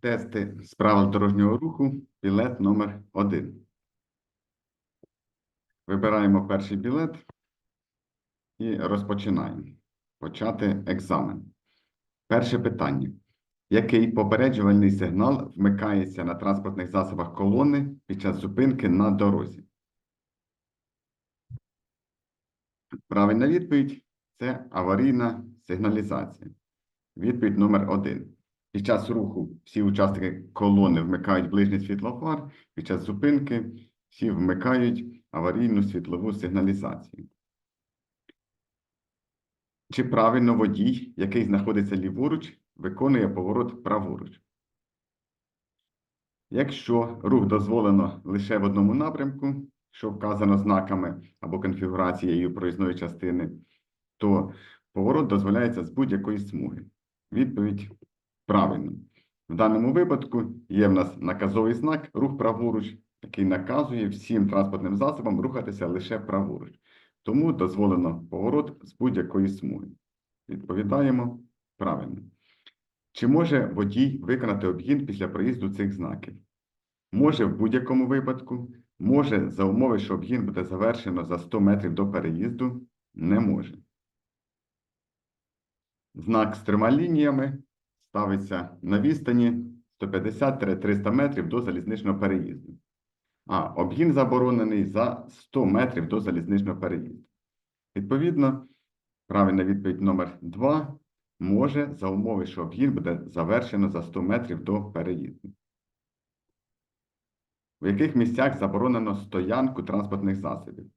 Тести з правил дорожнього руху, білет номер 1. Вибираємо перший білет і розпочинаємо. Почати екзамен. Перше питання. Який попереджувальний сигнал вмикається на транспортних засобах колони під час зупинки на дорозі? Правильна відповідь це аварійна сигналізація. Відповідь номер 1. Під час руху всі учасники колони вмикають ближній світлофар, під час зупинки всі вмикають аварійну світлову сигналізацію. Чи правильно водій, який знаходиться ліворуч, виконує поворот праворуч? Якщо рух дозволено лише в одному напрямку, що вказано знаками або конфігурацією проїзної частини, то поворот дозволяється з будь-якої смуги. Відповідь правильно. В даному випадку є в нас наказовий знак рух праворуч, який наказує всім транспортним засобам рухатися лише праворуч. Тому дозволено поворот з будь-якої смуги. Відповідаємо правильно. Чи може водій виконати обгін після проїзду цих знаків? Може в будь-якому випадку, може за умови, що обгін буде завершено за 100 метрів до переїзду, не може. Знак з трьома лініями ставиться на відстані 150-300 метрів до залізничного переїзду. А обгін заборонений за 100 метрів до залізничного переїзду. Відповідно, правильна відповідь номер 2 може за умови, що обгін буде завершено за 100 метрів до переїзду. У яких місцях заборонено стоянку транспортних засобів?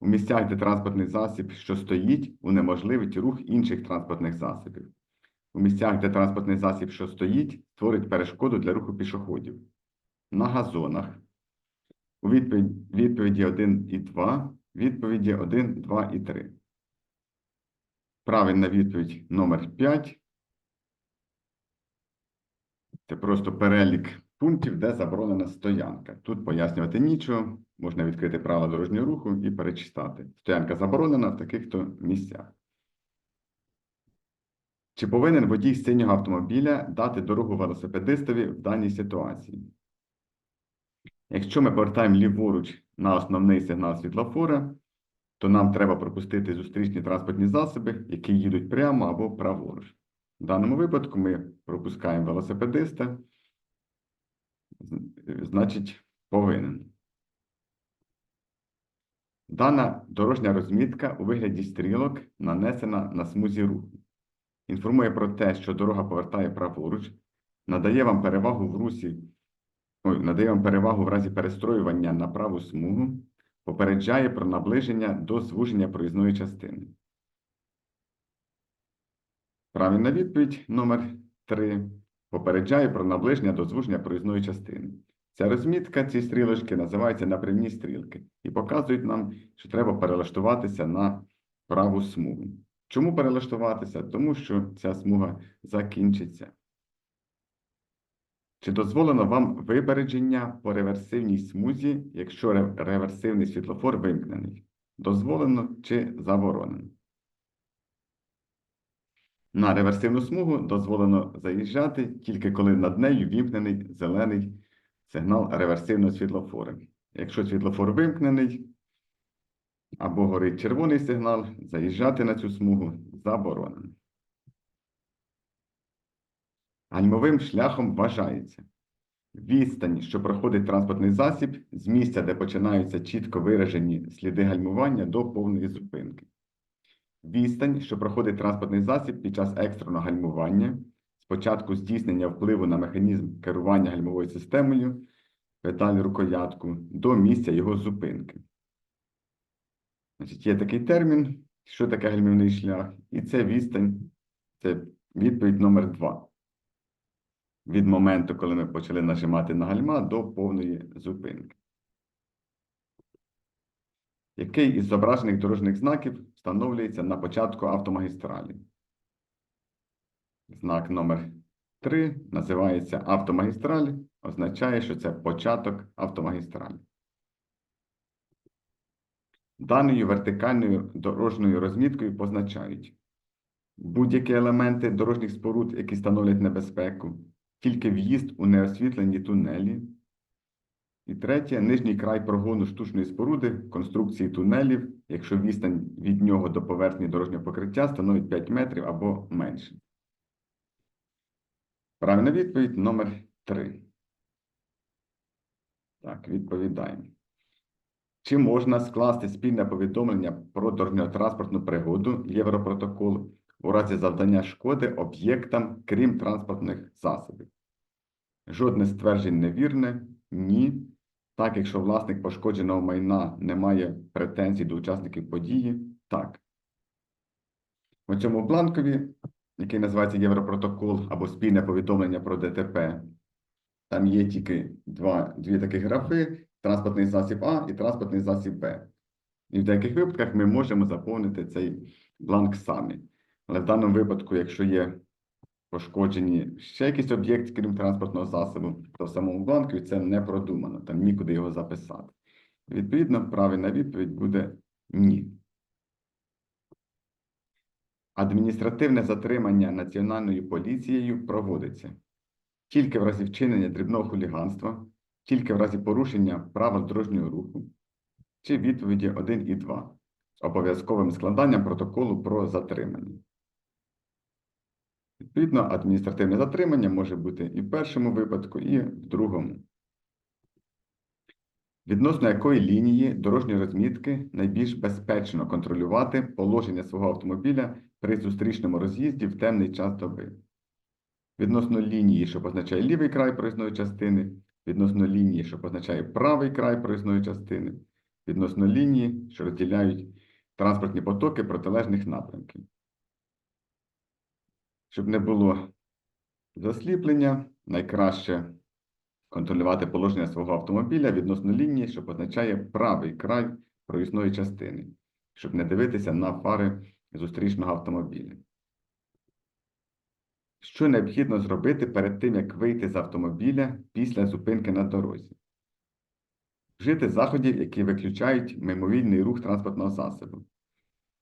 У місцях, де транспортний засіб, що стоїть, унеможливить рух інших транспортних засобів. У місцях, де транспортний засіб, що стоїть, створить перешкоду для руху пішоходів. На газонах. У відповідь, відповіді 1 і 2, відповіді 1, 2 і 3. Правильна відповідь номер 5. Це просто перелік пунктів, де заборонена стоянка. Тут пояснювати нічого, можна відкрити правила дорожнього руху і перечитати. Стоянка заборонена в таких-то місцях. Чи повинен водій синього автомобіля дати дорогу велосипедистові в даній ситуації? Якщо ми повертаємо ліворуч на основний сигнал світлофора, то нам треба пропустити зустрічні транспортні засоби, які їдуть прямо або праворуч. В даному випадку ми пропускаємо велосипедиста, значить, повинен. Дана дорожня розмітка у вигляді стрілок нанесена на смузі руху. Інформує про те, що дорога повертає праворуч, надає вам перевагу в русі, ой, надає вам перевагу в разі перестроювання на праву смугу, попереджає про наближення до звуження проїзної частини. Правильна відповідь номер 3. Попереджає про наближення до звуження проїзної частини. Ця розмітка, ці стрілочки називаються напрямні стрілки і показують нам, що треба перелаштуватися на праву смугу. Чому перелаштуватися? Тому що ця смуга закінчиться. Чи дозволено вам випередження по реверсивній смузі, якщо реверсивний світлофор вимкнений? Дозволено чи заборонено? На реверсивну смугу дозволено заїжджати тільки коли над нею вімкнений зелений сигнал реверсивного світлофора. Якщо світлофор вимкнений або горить червоний сигнал, заїжджати на цю смугу заборонено. Гальмовим шляхом вважається відстань, що проходить транспортний засіб з місця, де починаються чітко виражені сліди гальмування до повної зупинки. Відстань, що проходить транспортний засіб під час екстреного гальмування, спочатку здійснення впливу на механізм керування гальмовою системою, педаль рукоятку, до місця його зупинки. Значить, є такий термін, що таке гальмівний шлях, і це відстань, це відповідь номер 2. Від моменту, коли ми почали нажимати на гальма до повної зупинки. Який із зображених дорожніх знаків встановлюється на початку автомагістралі? Знак номер 3 називається автомагістраль, означає, що це початок автомагістралі. Даною вертикальною дорожньою розміткою позначають будь-які елементи дорожніх споруд, які становлять небезпеку, тільки в'їзд у неосвітлені тунелі. І третє нижній край прогону штучної споруди конструкції тунелів, якщо відстань від нього до поверхні дорожнього покриття становить 5 метрів або менше. Правильна відповідь номер 3. Так, відповідаємо. Чи можна скласти спільне повідомлення про дорожньо-транспортну пригоду Європротокол у разі завдання шкоди об'єктам, крім транспортних засобів? Жодне з тверджень невірне, ні. Так, якщо власник пошкодженого майна не має претензій до учасників події, так. У цьому бланкові, який називається Європротокол або спільне повідомлення про ДТП, там є тільки два, дві такі графи: транспортний засіб А і транспортний засіб Б. І в деяких випадках ми можемо заповнити цей бланк самі. Але в даному випадку, якщо є пошкоджені ще якийсь об'єкт, крім транспортного засобу, то в самому бланку це не продумано, там нікуди його записати. Відповідно, правильна відповідь буде ні. Адміністративне затримання Національною поліцією проводиться тільки в разі вчинення дрібного хуліганства, тільки в разі порушення правил дорожнього руху, чи відповіді 1 і 2 з обов'язковим складанням протоколу про затримання. Відповідно, адміністративне затримання може бути і в першому випадку, і в другому. Відносно якої лінії дорожньої розмітки найбільш безпечно контролювати положення свого автомобіля при зустрічному роз'їзді в темний час доби. Відносно лінії, що позначає лівий край проїзної частини, відносно лінії, що позначає правий край проїзної частини, відносно лінії, що розділяють транспортні потоки протилежних напрямків. Щоб не було засліплення, найкраще контролювати положення свого автомобіля відносно лінії, що позначає правий край проїзної частини, щоб не дивитися на фари зустрічного автомобіля. Що необхідно зробити перед тим, як вийти з автомобіля після зупинки на дорозі? Вжити заходів, які виключають мимовільний рух транспортного засобу.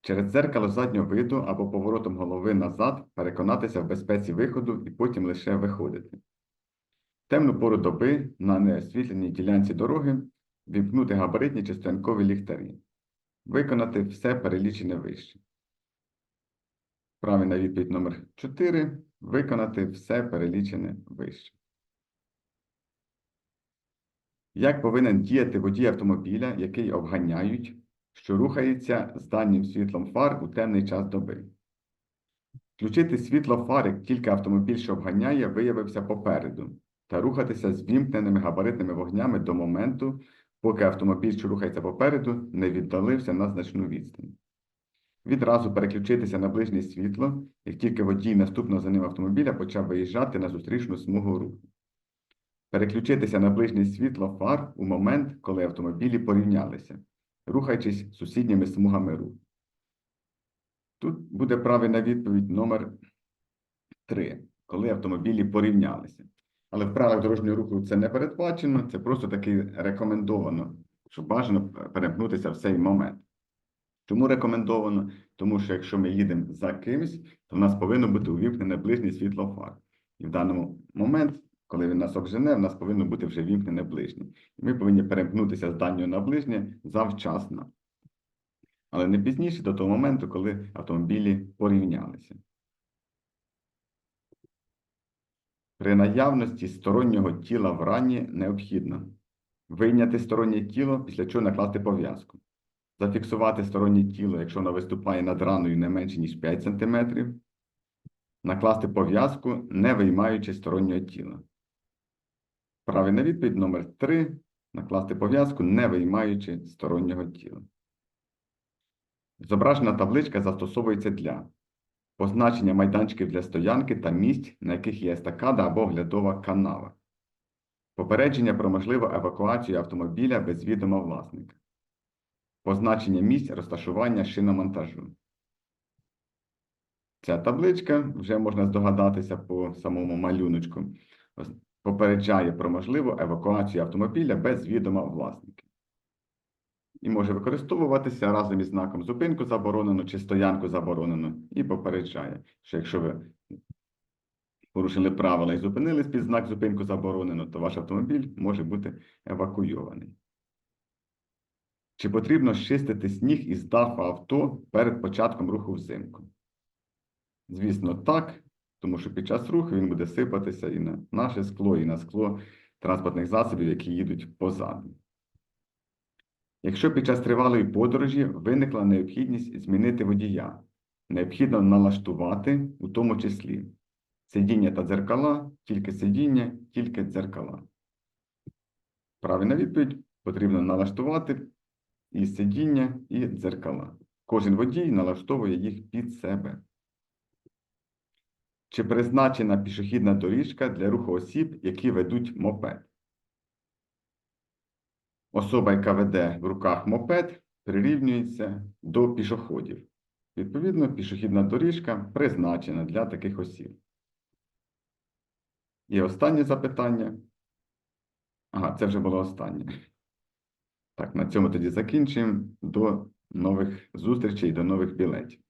Через дзеркало заднього виду або поворотом голови назад переконатися в безпеці виходу і потім лише виходити. Темну пору доби на неосвітленій ділянці дороги вімкнути габаритні чи стоянкові ліхтарі. Виконати все перелічене вище. Правильна відповідь номер 4. Виконати все перелічене вище. Як повинен діяти водій автомобіля, який обганяють, що рухається з дальнім світлом фар у темний час доби? Включити світло фар, як тільки автомобіль, що обганяє, виявився попереду, та рухатися з вімкненими габаритними вогнями до моменту, поки автомобіль, що рухається попереду, не віддалився на значну відстань. Відразу переключитися на ближнє світло, як тільки водій наступного за ним автомобіля почав виїжджати на зустрічну смугу руху. Переключитися на ближнє світло фар у момент, коли автомобілі порівнялися, рухаючись сусідніми смугами руху. Тут буде правильна відповідь номер 3, коли автомобілі порівнялися. Але в правилах дорожнього руху це не передбачено, це просто таки рекомендовано, що бажано перемкнутися в цей момент. Чому рекомендовано? Тому що якщо ми їдемо за кимось, то в нас повинно бути увімкнене ближнє світло фар. І в даному момент, коли він нас обжене, в нас повинно бути вже вімкнене ближнє. І ми повинні перемкнутися з дальнього на ближнє завчасно. Але не пізніше до того моменту, коли автомобілі порівнялися. При наявності стороннього тіла в рані необхідно вийняти стороннє тіло, після чого накласти пов'язку. Зафіксувати стороннє тіло, якщо воно виступає над раною не менше, ніж 5 см. Накласти пов'язку, не виймаючи стороннього тіла. Правильна відповідь номер 3. Накласти пов'язку, не виймаючи стороннього тіла. Зображена табличка застосовується для позначення майданчиків для стоянки та місць, на яких є естакада або оглядова канава. Попередження про можливу евакуацію автомобіля без відома власника. Позначення місць розташування шиномонтажу. Ця табличка, вже можна здогадатися по самому малюночку, попереджає про можливу евакуацію автомобіля без відома власника. І може використовуватися разом із знаком зупинку заборонено чи стоянку заборонено, і попереджає, що якщо ви порушили правила і зупинились під знак зупинку заборонено, то ваш автомобіль може бути евакуйований. Чи потрібно чистити сніг із даху авто перед початком руху взимку? Звісно, так, тому що під час руху він буде сипатися і на наше скло, і на скло транспортних засобів, які їдуть позаду. Якщо під час тривалої подорожі виникла необхідність змінити водія, необхідно налаштувати, у тому числі сидіння та дзеркала, тільки сидіння, тільки дзеркала. Правильна відповідь потрібно налаштувати і сидіння, і дзеркала. Кожен водій налаштовує їх під себе. Чи призначена пішохідна доріжка для руху осіб, які ведуть мопед? Особа, яка веде в руках мопед, прирівнюється до пішоходів. Відповідно, пішохідна доріжка призначена для таких осіб. І останнє запитання. Ага, це вже було останнє. Так, на цьому тоді закінчуємо. До нових зустрічей, до нових білетів.